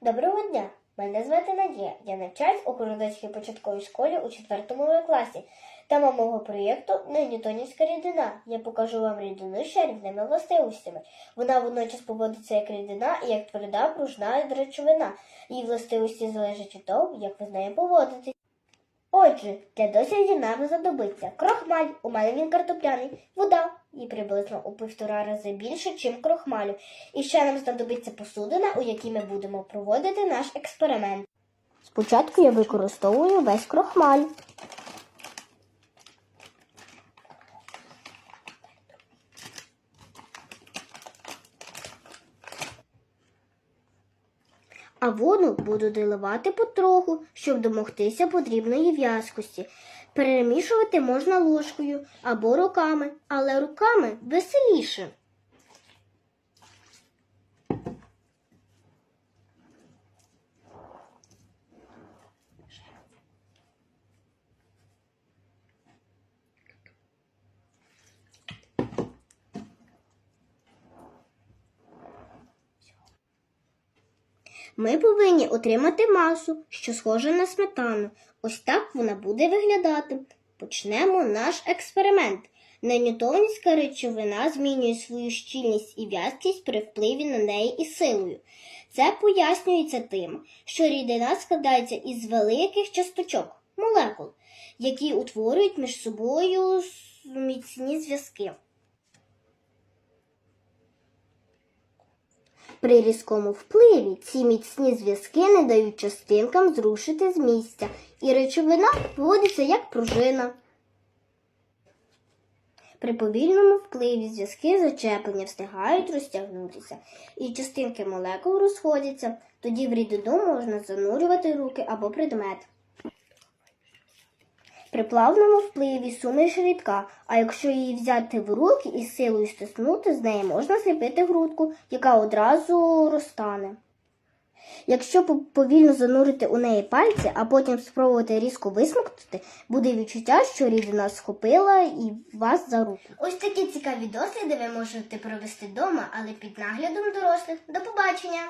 Доброго дня! Мене звати Надія. Я навчаюсь у Городоцькій початковій школі у 4 класі. Тема мого проєкту неньютонівська рідина. Я покажу вам рідину з чарівними властивостями. Вона водночас поводиться як рідина і як тверда, пружна речовина. Її властивості залежать від того, як ви з нею поводитесь. Отже, для досліду нам знадобиться крохмаль, у мене він картопляний, вода і приблизно у півтора рази більше, чим крохмалю. І ще нам знадобиться посудина, у якій ми будемо проводити наш експеримент. Спочатку я використовую весь крохмаль. А воду буду доливати потроху, щоб домогтися потрібної в'язкості. Перемішувати можна ложкою або руками, але руками веселіше. Ми повинні отримати масу, що схожа на сметану. Ось так вона буде виглядати. Почнемо наш експеримент. Неньютонівська речовина змінює свою щільність і в'язкість при впливі на неї і силою. Це пояснюється тим, що рідина складається із великих часточок, молекул, які утворюють між собою міцні зв'язки. При різкому впливі ці міцні зв'язки не дають частинкам зрушити з місця, і речовина поводиться як пружина. При повільному впливі зв'язки зачеплення встигають розтягнутися, і частинки молекул розходяться. Тоді в рідину можна занурювати руки або предмет. При плавному впливі суміш рідка, а якщо її взяти в руки і силою стиснути, з неї можна зліпити грудку, яка одразу розтане. Якщо повільно занурити у неї пальці, а потім спробувати різко висмоктати, буде відчуття, що рідина схопила і вас за руку. Ось такі цікаві досліди ви можете провести вдома, але під наглядом дорослих. До побачення!